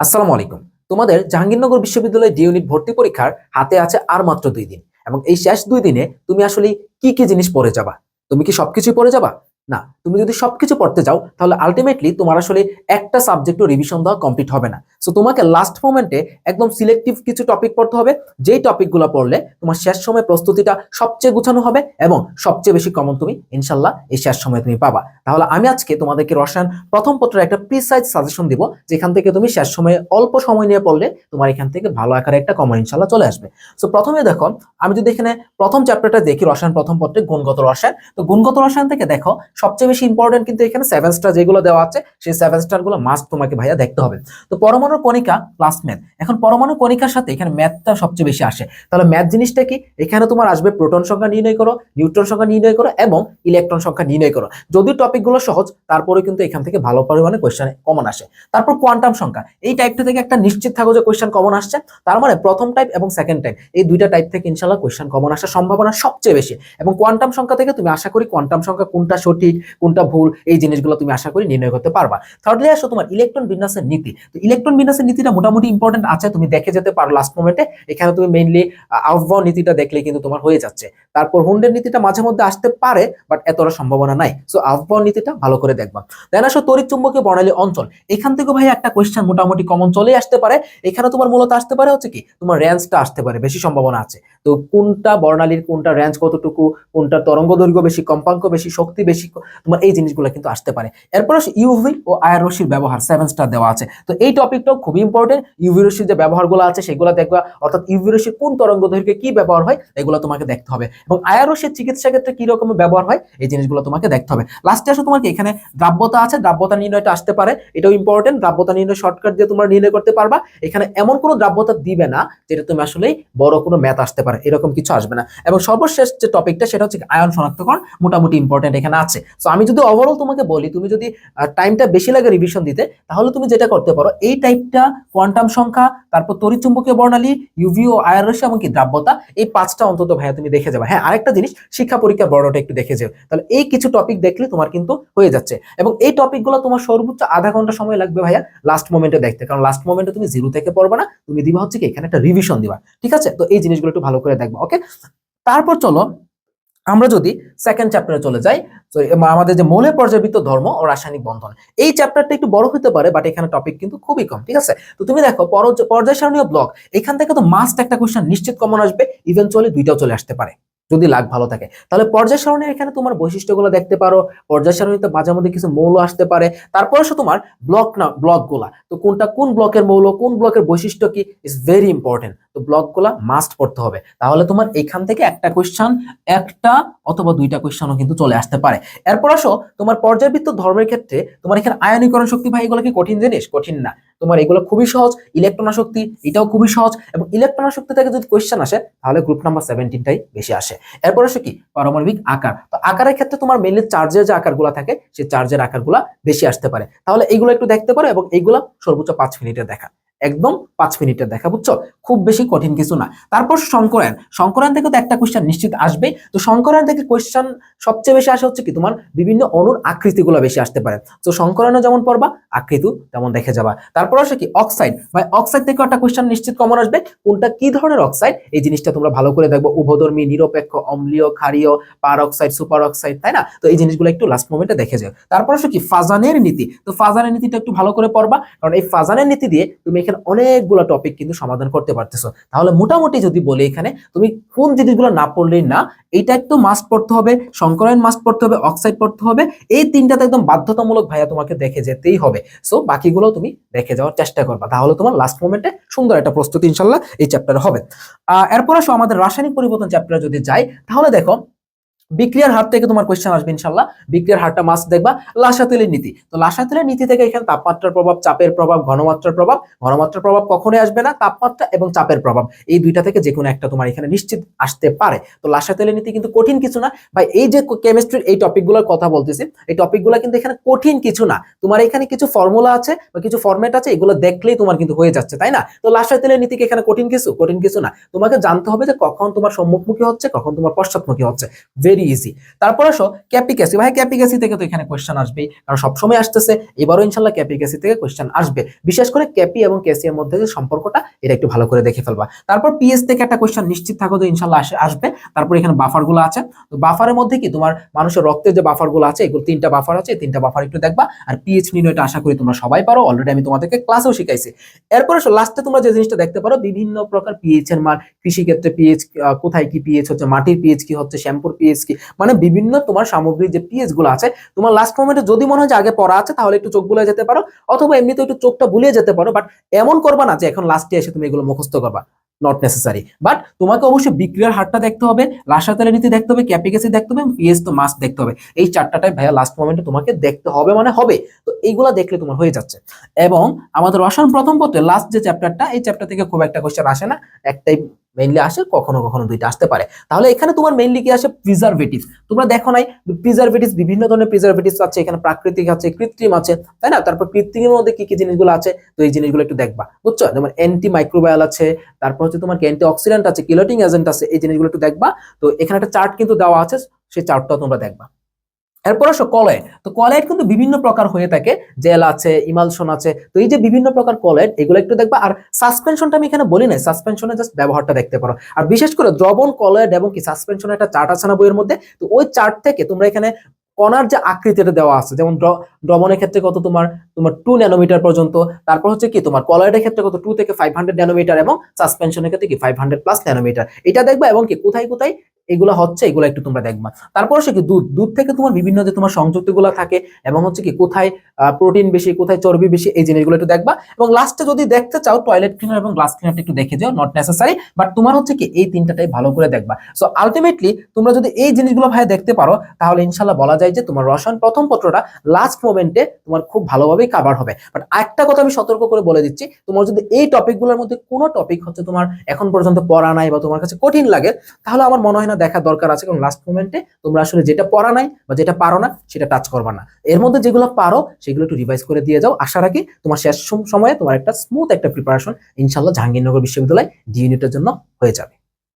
আসসালামু আলাইকুম। তোমাদের জাহাঙ্গীরনগর বিশ্ববিদ্যালয় ডি ইউনিট ভর্তি পরীক্ষার হাতে আছে আর মাত্র দুই দিন এবং এই শেষ দুই দিনে তুমি আসলে কি কি জিনিস পড়ে যাবা? তুমি কি সবকিছুই পড়ে যাবা? না তুমি যদি সবকিছু পড়তে যাও তাহলে আলটিমেটলি তোমার আসলে একটা সাবজেক্টও রিভিশন দেওয়া কমপ্লিট হবে না। সো তোমাকে লাস্ট মোমেন্টে একদম সিলেক্টিভ কিছু টপিক পড়তে হবে, যেই টপিকগুলো পড়লে তোমার শেষ সময় প্রস্তুতিটা সবচেয়ে গুছানো হবে এবং সবচেয়ে বেশি কমন তুমি ইনশাল্লাহ এই শেষ সময় তুমি পাবা। তাহলে আমি আজকে তোমাদেরকে রসায়ন প্রথম পত্রের একটা প্রিসাইজ সাজেশন দিব, যেখান থেকে তুমি শেষ সময়ে অল্প সময় নিয়ে পড়লে তোমার এখান থেকে ভালো আকারে একটা কমন ইনশাল্লাহ চলে আসবে। সো প্রথমে দেখো, আমি যদি এখানে প্রথম চ্যাপ্টারটা দেখি, রসায়ন প্রথম পত্রে গুণগত রসায়ন, তো গুণগত রসায়ন থেকে দেখো, সবচেয়ে বেশি ইম্পর্টেন্ট কিন্তু এখানে সেভেন স্টার যেগুলো দেওয়া আছে, সেই সেভেন স্টারগুলো মাস্ট তোমাকে ভাইয়া দেখতে হবে। তো পরমাণু কণিকা প্লাস ম্যাথ এখন পরমাণু কণিকার সাথে এখানে ম্যাথটা সবচেয়ে বেশি আসে। তাহলে ম্যাথ জিনিসটা কি? এখানে তোমার আসবে প্রোটন সংখ্যা নির্ণয় করো নিউট্রন সংখ্যা নির্ণয় করো এবং ইলেকট্রন সংখ্যা নির্ণয় করো। যদিও টপিকগুলো সহজ তারপরে কিন্তু এখান থেকে ভালো পরিমাণে কোয়েশ্চেন কমন আসে। তারপর কোয়ান্টাম সংখ্যা। এই টাইপটা থেকে একটা নিশ্চিত থাকো যে কোয়েশ্চেন কমন আসছে। তার মানে প্রথম টাইপ এবং সেকেন্ড টাইপ এই দুইটা টাইপ থেকে ইনশাল্লাহ কোয়েশ্চেন কমন আসার সম্ভাবনা সবচেয়ে বেশি। এবং কোয়ান্টাম সংখ্যা থেকে তুমি আশা করি কোয়ান্টাম সংখ্যা কোনটা সঠিক কোনটা ভুল, এই জিনিসগুলো তুমি আশা করি নির্ণয় করতে পারবা। থার্ডলি আসো তোমার ইলেকট্রন বিন্যাসের নীতি। তো ইলেকট্রন বিন্যাসের নীতিটা মোটামুটি ইম্পর্টেন্ট আছে, তুমি দেখে যেতে পারো লাস্ট মোমেন্টে এখানে তুমি মেইনলি আউটবাউ নীতিটা দেখলে কিন্তু তোমার হয়ে যাচ্ছে। তারপর হুন্ডের নীতিটা মাঝে মধ্যে আসতে পারে বাট এতটা সম্ভাবনা নাই। সো আউটবাউ নীতিটা ভালো করে দেখবা। দেন আসো তড়িৎ চুম্বকীয় বর্ণালী অঞ্চল। এখান থেকে ভাই একটা কোয়েশ্চেন মোটামুটি কমন চলে আসতে পারে। এখানে তোমার মূলত আসতে পারে হচ্ছে কি, তোমার রেঞ্জটা আসতে পারে, বেশি সম্ভাবনা আছে। তো কোনটা বর্ণালীর কোনটা রেঞ্জ কতটুকু, কোনটা তরঙ্গ দৈর্ঘ্য বেশি, কম্পাঙ্ক বেশি, শক্তি বেশি তোমার এই জিনিসগুলো কিন্তু আসতে পারে। এরপর ইউভি ও আয়ার রশ্মির ব্যবহার সেভেন স্টার দেওয়া আছে। তো এই টপিকটাও খুবই ইম্পর্টেন্ট ইউভি রশ্মির যে ব্যবহারগুলো আছে, সেগুলো দেখবা, অর্থাৎ ইউভি রশ্মির কোন তরঙ্গ দৈর্ঘ্যে কি ব্যবহার হয়, এগুলো তোমাকে দেখতে হবে। এবং আয়ার রশ্মির চিকিৎসা ক্ষেত্রে কি রকম ব্যবহার হয়, এই জিনিসগুলো তোমাকে দেখতে হবে। লাস্টে আসো তোমাকে, এখানে দ্রাব্যতা আছে, দ্রাব্যতা নির্ণয়টা আসতে পারে। এটাও ইম্পর্টেন্ট দ্রাব্যতা নির্ণয় শর্টকাট দিয়ে তোমরা নির্ণয় করতে পারবা। এখানে এমন কোনো দ্রাব্যতা দিবে না, যেটা তুমি আসলে বড় কোনো ম্যাথ আসতে পারে, এরকম কিছু আসবে না। এবং সর্বশেষ যে টপিকটা সেটা হচ্ছে আয়ন শনাক্তকরণ, মোটামুটি ইম্পর্টেন্ট এখানে আছে। সো আমি যদি ওভারঅল তোমাকে বলি, তুমি যদি টাইমটা বেশি লাগে রিভিশন দিতে, তাহলে তুমি যেটা করতে পারো, এই টাইপটা কোয়ান্টাম সংখ্যা, তারপর তড়িৎচুম্বকীয় বর্ণালী ইউভি ও আয়ার রশ্মি এমনকি দ্রাব্যতা, এই পাঁচটা অন্তত ভাইয়া তুমি দেখে যাবে। হ্যাঁ আরেকটা জিনিস, শিক্ষা পরীক্ষার বর্ণটা একটু দেখে যাও। তাহলে এই কিছু টপিক দেখলে তোমার কিন্তু হয়ে যাচ্ছে। এবং এই টপিকগুলো তোমার সর্বোচ্চ আধা ঘণ্টা সময় লাগবে ভাইয়া লাস্ট মোমেন্টে দেখতে। কারণ লাস্ট মোমেন্টে তুমি জিরো থেকে পড়বে না, তুমি দিবা হচ্ছে কি, এখানে একটা রিভিশন দিবা। ঠিক আছে? তো এই জিনিসগুলো একটু ভালো করে দেখবা ওকে তারপর চলো আমরা যদি সেকেন্ড চ্যাপ্টারে চলে যাই আমাদের যে মৌলের পর্যাবৃত্ত ধর্ম ও রাসায়নিক বন্ধন, এই চ্যাপ্টারটা একটু বড় হতে পারে বাট এখানে টপিক কিন্তু খুবই কম, ঠিক আছে? তো তুমি দেখো পর- পর্যায় সারণীয় ব্লক এখান থেকে তো মাস্ট একটা কোশ্চেন নিশ্চিত কমন আসবে ইভেনচুয়ালি দুইটাও চলে আসতে পারে। যদি লাগ ভালো থাকে। তাহলে পর্যায় সারণীর এখানে তোমার বৈশিষ্ট্যগুলো দেখতে পারো। পর্যায় সারণীতে মাঝে মধ্যে কিছু মৌল আসতে পারে। তারপর আসো তোমার ব্লক না ব্লকগুলা তো কোনটা কোন ব্লকের মৌল, কোন ব্লকের বৈশিষ্ট্য কি ইজ ভেরি ইম্পর্টেন্ট তো ব্লকগুলা মাস্ট পড়তে হবে। তাহলে তোমার এখান থেকে একটা কোয়েশ্চন একটা অথবা দুইটা কোয়েশ্চনও কিন্তু চলে আসতে পারে। এরপর আসো তোমার পর্যাবৃত্ত ধর্মের ক্ষেত্রে তোমার এখানে আয়নীকরণ শক্তি ভাই, এগুলো কি কঠিন জিনিস? কঠিন না। তোমার এগুলো খুবই সহজ। ইলেকট্রন শক্তি এটাও খুবই সহজ এবং ইলেকট্রন শক্তি থেকে যদি কোয়েশ্চেন আসে, তাহলে গ্রুপ নাম্বার সেভেন্টিনটাই বেশি আসে। এরপর আসে কি? পারমাণবিক আকার। তো আকারের ক্ষেত্রে তোমার মেনলি চার্জের যে আকারগুলো থাকে, সেই চার্জের আকারগুলো বেশি আসতে পারে। তাহলে এইগুলো একটু দেখতে পারো এবং এইগুলো সর্বোচ্চ পাঁচ মিনিটে দেখা। একদম পাঁচ মিনিটের দেখা বুঝছ খুব বেশি কঠিন কিছু না। তারপর সংকরায়ন সংকরায়ন থেকে তো একটা কোয়েশ্চেন নিশ্চিত আসবে। তো সংকরায়ন থেকে কোয়েশ্চেন সবচেয়ে বেশি আসে হচ্ছে কি? তোমার বিভিন্ন অনুর আকৃতিগুলো বেশি আসতে পারে। তো সংকরায়নও যেমন পড়বা আকৃতি তেমন দেখে যাবা। তারপর আসে কি? অক্সাইড বা অক্সাইড থেকে একটা কোয়েশ্চেন নিশ্চিত কমন আসবে। কোনটা কি ধরনের অক্সাইড এই জিনিসটা তোমরা ভালো করে দেখব। উভধর্মী, নিরপেক্ষ, অম্লীয়, ক্ষারীয়, পার অক্সাইড সুপার অক্সাইড তাই না? তো এই জিনিসগুলো একটু লাস্ট মোমেন্টে দেখে যাও। তারপর আসে কি? ফাজানের নীতি। তো ফাজানের নীতিটা একটু ভালো করে পড়বা। কারণ এই ফাজানের নীতি দিয়ে তুমি এখানে অনেকগুলো টপিক কিন্তু সমাধান করতে পারতেছো। তাহলে মোটামুটি যদি বলি এখানে, তুমি কোন জিনিসগুলো না পড়লেই না, এইটা একটু মাস্ট পড়তে হবে সংকরায়ন মাস্ট পড়তে হবে অক্সাইড পড়তে হবে, এই তিনটাতে একদম বাধ্যতামূলক ভাইয়া তোমাকে দেখে যেতেই হবে। সো বাকিগুলো তুমি দেখে যাওয়ার চেষ্টা করবা। তাহলে তোমার লাস্ট মোমেন্টে সুন্দর একটা প্রস্তুতি ইনশাল্লাহ এই চ্যাপ্টারে হবে। এরপর আসো আমাদের রাসায়নিক পরিবর্তন চ্যাপ্টারে যদি যাই, তাহলে দেখো বিক্রিয়ার হার থেকে তোমার কোয়েশ্চেন আসবে ইনশাল্লাহ। বিক্রিয়ার হারটা মাস্ট দেখবা। লাসাতেলের নীতি। তো লাসাতেলের নীতি থেকে এখানে তাপমাত্রার প্রভাব, চাপের প্রভাব, ঘনমাত্রার প্রভাব। ঘনমাত্রার প্রভাব কখনোই আসবে না, তাপমাত্রা এবং চাপের প্রভাব। এই দুইটা থেকে যে কোনো একটা তোমার এখানে নিশ্চিত আসতে পারে। তো লাসাতেলের নীতি কিন্তু কঠিন কিছু না। ভাই, এই যে কেমিস্ট্রির এই টপিকগুলোর কথা বলতেছি, এই টপিকগুলো কিন্তু এখানে কঠিন কিছু না। তোমার এখানে কিছু ফর্মুলা আছে বা কিছু ফর্মেট আছে, এগুলো দেখলেই তোমার কিন্তু হয়ে যাচ্ছে, তাই না? তো লাসাতেলের নীতি কি এখানে কঠিন কিছু কঠিন কিছু না। তোমাকে জানতে হবে যে কখন তোমার সম্মুখমুখী হচ্ছে, কখন তোমার পশ্চাৎমুখী হচ্ছে। ভেরি ভেরি ইজি তারপর আসো ক্যাপিকাসি ভাই ক্যাপিকাসি থেকে তো এখানে কোয়েশ্চেন আসবেই, কারণ সবসময় আসতেছে। এবারও ইনশাল্লাহ ক্যাপিকাসি থেকে কোয়েশ্চেন আসবে। বিশেষ করে ক্যাপি এবং ক্যাসিয়ার মধ্যে যে সম্পর্কটা, এটা একটু ভালো করে দেখে ফেলবা। তারপর পিএস থেকে একটা কোয়েশ্চেন নিশ্চিত থাকো যে ইনশাল্লাহ আসবে। তারপর এখানে বাফারগুলো আছে। তো বাফারের মধ্যে কি তোমার মানুষের রক্তের যে বাফারগুলো আছে, এগুলো তিনটা বাফার আছে তিনটা বাফার একটু দেখবা। আর পিএইচ নির্ণয়টা আশা করি তোমরা সবাই পারো। অলরেডি আমি তোমাদেরকে ক্লাসেও শিখাইছি। এরপর লাস্টে তোমরা যে জিনিসটা দেখতে পারো, বিভিন্ন প্রকার পিএইচ এর মান। কৃষি ক্ষেত্রে পিএইচ কোথায় কি পিএইচ হচ্ছে, মাটির পিএইচ কি হচ্ছে, শ্যাম্পুর পিএইচ কি? মানে বিভিন্ন তোমার সামগ্রিক যে পিএইচগুলো আছে, তোমার লাস্ট মোমেন্টে যদি মনে হয় যে আগে পড়া আছে, তাহলে একটু চোখ বুলিয়ে যেতে পারো, অথবা এমনিতে একটু চোখটা বুলিয়ে যেতে পারো বাট এমন করবা না যে এখন লাস্টে এসে তুমি এগুলো মুখস্থ করবা নট নেসেসারি বাট তোমাকে অবশ্যই বিক্রিয়ার হারটা দেখতে হবে, রাসায়নিক নীতি দেখতে হবে ক্যাপিকেসি দেখতে হবে পিএস তো মাস্ট দেখতে হবে। এই চারটাটাই ভাইয়া লাস্ট মোমেন্টে তোমাকে দেখতে হবে মানে হবে। তো এইগুলা দেখলে তোমার হয়ে যাচ্ছে। এবং আমাদের রসায়ন প্রথম পত্রে লাস্ট যে চ্যাপ্টারটা এই চ্যাপ্টার থেকে খুব একটা কোয়েশ্চেন আসে না। একটাই মেইনলি আসে, কখনো কখনো দুইটা আসতে পারে। তাহলে এখানে তোমার মেইনলি কি আসে? প্রিজারভেটিভ তোমরা দেখো নাই প্রিজারভেটিভ বিভিন্ন ধরনের প্রিজারভেটিভ আছে, এখানে প্রাকৃতিক আছে, কৃত্রিম আছে, তাই না? তারপর কৃত্রিমের মধ্যে কি কি জিনিসগুলো আছে? তো এই জিনিসগুলো একটু দেখবা, বুঝছ? যেমন অ্যান্টি মাইক্রোবায়াল আছে, তারপর হচ্ছে তোমার অ্যান্টি অক্সিডেন্ট আছে কিলোটিং এজেন্ট আছে, এই জিনিসগুলো একটু দেখবা। তো এখানে একটা চার্ট কিন্তু দেওয়া আছে সেই চার্টটাও তোমরা দেখবা। এরপর আসো কলয়েড তো কলয়েড কিন্তু বিভিন্ন প্রকার হয়ে থাকে। জেল আছে, ইমালশন আছে। তো এই যে বিভিন্ন প্রকার কলয়েড এগুলো একটু দেখবা। আর সাসপেনশনটা আমি এখানে বলি নাই। সাসপেনশনের জাস্ট ব্যবহারটা দেখতে পারো। আর বিশেষ করে দ্রবণ কলয়েড এবং কি সাসপেনশনের একটা চার্ট আছে না বইয়ের মধ্যে? তো ওই চার্ট থেকে তোমরা এখানে কণার যে আকৃতিটা দেওয়া আছে, যেমন দ্র- দ্রবণের ক্ষেত্রে কত তোমার তোমার টু ন্যানোমিটার পর্যন্ত, তারপর হচ্ছে কি তোমার কলয়েডের ক্ষেত্রে কত টু থেকে ফাইভ হান্ড্রেড ন্যানোমিটার এবং সাসপেনশনের ক্ষেত্রে কি ফাইভ হান্ড্রেড প্লাস ন্যানোমিটার এটা দেখবা এবং কি কোথায় কোথায় এগুলো হচ্ছে, এগুলো একটু তোমরা দেখবা। তারপর হচ্ছে কি দুধ দুধ থেকে তোমার বিভিন্ন যে তোমার সংযুক্তগুলো থাকে এবং হচ্ছে কি কোথায় প্রোটিন বেশি, কোথায় চর্বি বেশি, এই জিনিসগুলো একটু দেখবা। এবং লাস্টে যদি দেখতে চাও টয়লেট ক্লিনার এবং গ্লাস ক্লিনারটা একটু দেখে যাও নট নেসেসারি বাট তোমার হচ্ছে কি এই তিনটাটাই ভালো করে দেখবা। সো আলটিমেটলি তোমরা যদি এই জিনিসগুলো ভাই দেখতে পারো, তাহলে ইনশাল্লাহ বলা যায় যে তোমার রসায়ন প্রথম পত্রটা লাস্ট মোমেন্টে তোমার খুব ভালোভাবেই কাভার হবে। বাট একটা কথা আমি সতর্ক করে বলে দিচ্ছি, তোমার যদি এই টপিকগুলোর মধ্যে কোনো টপিক হচ্ছে তোমার এখন পর্যন্ত পড়া নাই বা তোমার কাছে কঠিন লাগে, তাহলে আমার মনে হয় না দেখা দরকার আছে। কারণ লাস্ট মোমেন্টে তোমরা আসলে যেটা পড়া নাই বা যেটা পারো না, সেটা টাচ করবা না। এর মধ্যে যেগুলো পারো, সেগুলো একটু রিভাইজ করে দিয়ে যাও। আশা রাখি তোমার শেষ সময়ে, তোমার একটা স্মুথ একটা প্রিপারেশন ইনশাল্লাহ জাহাঙ্গীরনগর বিশ্ববিদ্যালয় ডি ইউনিটের জন্য হয়ে যাবে।